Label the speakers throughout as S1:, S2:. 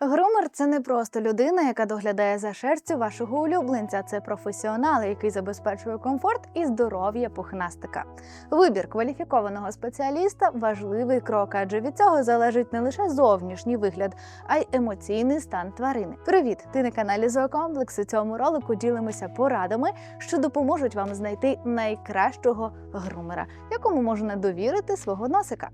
S1: Грумер це не просто людина, яка доглядає за шерстю вашого улюбленця. Це професіонал, який забезпечує комфорт і здоров'я пухнастика. Вибір кваліфікованого спеціаліста важливий крок, адже від цього залежить не лише зовнішній вигляд, а й емоційний стан тварини. Привіт! Ти на каналі Зоокомплекс. У цьому ролику ділимося порадами, що допоможуть вам знайти найкращого грумера, якому можна довірити свого носика.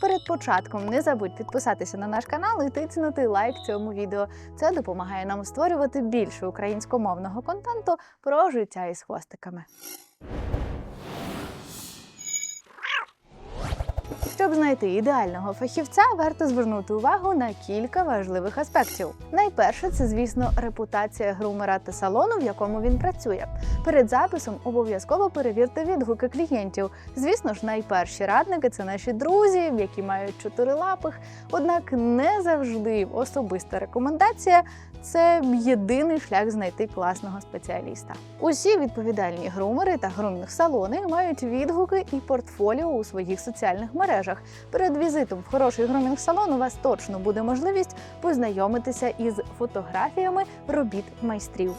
S1: Перед початком не забудь підписатися на наш канал і тиснути лайк цьому відео. Це допомагає нам створювати більше українськомовного контенту про життя із хвостиками. Щоб знайти ідеального фахівця, варто звернути увагу на кілька важливих аспектів. Найперше, це, звісно, репутація грумера та салону, в якому він працює. Перед записом обов'язково перевірте відгуки клієнтів. Звісно ж, найперші радники це наші друзі, які мають чотирилапих. Однак не завжди особиста рекомендація це єдиний шлях знайти класного спеціаліста. Усі відповідальні грумери та грумінг-салони мають відгуки і портфоліо у своїх соціальних мережах. Перед візитом в хороший грумінг-салон у вас точно буде можливість познайомитися із фотографіями робіт майстрів.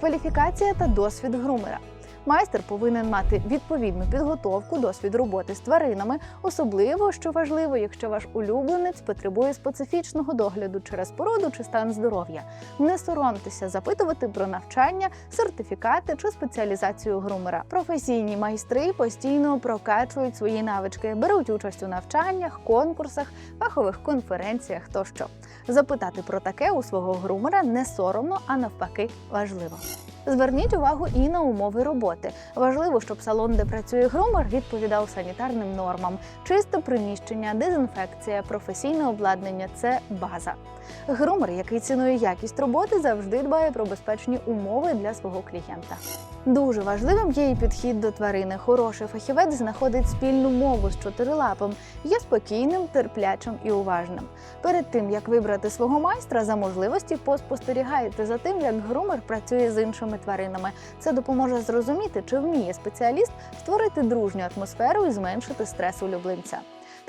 S1: Кваліфікація та досвід грумера. Майстер повинен мати відповідну підготовку, досвід роботи з тваринами, особливо що важливо, якщо ваш улюбленець потребує специфічного догляду через породу чи стан здоров'я. Не соромтеся запитувати про навчання, сертифікати чи спеціалізацію грумера. Професійні майстри постійно прокачують свої навички, беруть участь у навчаннях, конкурсах, фахових конференціях тощо. Запитати про таке у свого грумера не соромно, а навпаки важливо. Зверніть увагу і на умови роботи. Важливо, щоб салон, де працює грумер, відповідав санітарним нормам. Чисте приміщення, дезінфекція, професійне обладнання це база. Грумер, який цінує якість роботи, завжди дбає про безпечні умови для свого клієнта. Дуже важливим є і підхід до тварини. Хороший фахівець знаходить спільну мову з чотирилапим, є спокійним, терплячим і уважним. Перед тим як вибрати свого майстра, за можливості поспостерігайте за тим, як грумер працює з іншими тваринами. Це допоможе зрозуміти, чи вміє спеціаліст створити дружню атмосферу і зменшити стрес улюбленця.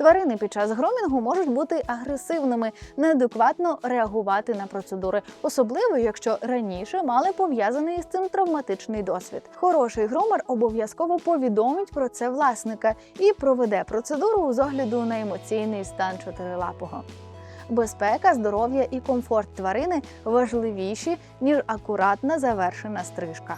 S1: Тварини під час громінгу можуть бути агресивними, неадекватно реагувати на процедури, особливо якщо раніше мали пов'язаний із цим травматичний досвід. Хороший грумер обов'язково повідомить про це власника і проведе процедуру з огляду на емоційний стан чотирилапого. Безпека, здоров'я і комфорт тварини важливіші ніж акуратна завершена стрижка.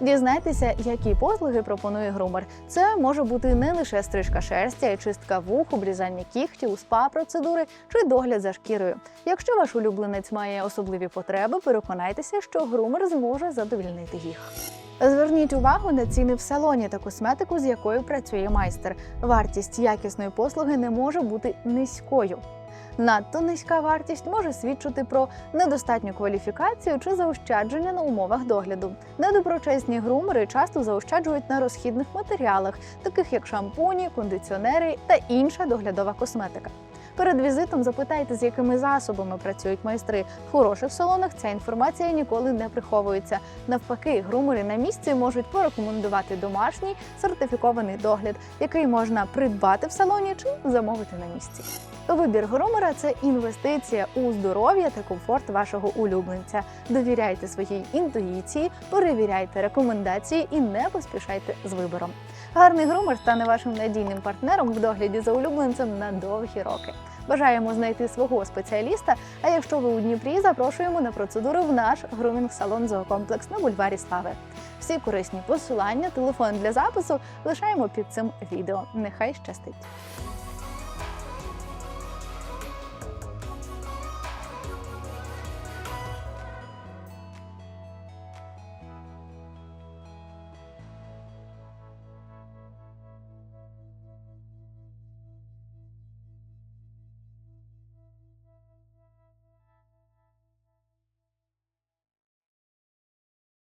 S1: Дізнайтеся, які послуги пропонує грумер. Це може бути не лише стрижка шерсті, а й чистка вух, обрізання кігтів, спа-процедури чи догляд за шкірою. Якщо ваш улюбленець має особливі потреби, переконайтеся, що грумер зможе задовільнити їх. Зверніть увагу на ціни в салоні та косметику, з якою працює майстер. Вартість якісної послуги не може бути низькою. Надто низька вартість може свідчити про недостатню кваліфікацію чи заощадження на умовах догляду. Недоброчесні грумери часто заощаджують на розхідних матеріалах, таких як шампуні, кондиціонери та інша доглядова косметика. Перед візитом запитайте, з якими засобами працюють майстри. В хороших салонах ця інформація ніколи не приховується. Навпаки, грумери на місці можуть порекомендувати домашній сертифікований догляд, який можна придбати в салоні чи замовити на місці. Вибір грумера це інвестиція у здоров'я та комфорт вашого улюбленця. Довіряйте своїй інтуїції, перевіряйте рекомендації і не поспішайте з вибором. Гарний грумер стане вашим надійним партнером в догляді за улюбленцем на довгі роки. Бажаємо знайти свого спеціаліста. А якщо ви у Дніпрі, запрошуємо на процедуру в наш грумінг-салон зоокомплекс на бульварі Слави. Всі корисні посилання, телефон для запису лишаємо під цим відео. Нехай щастить!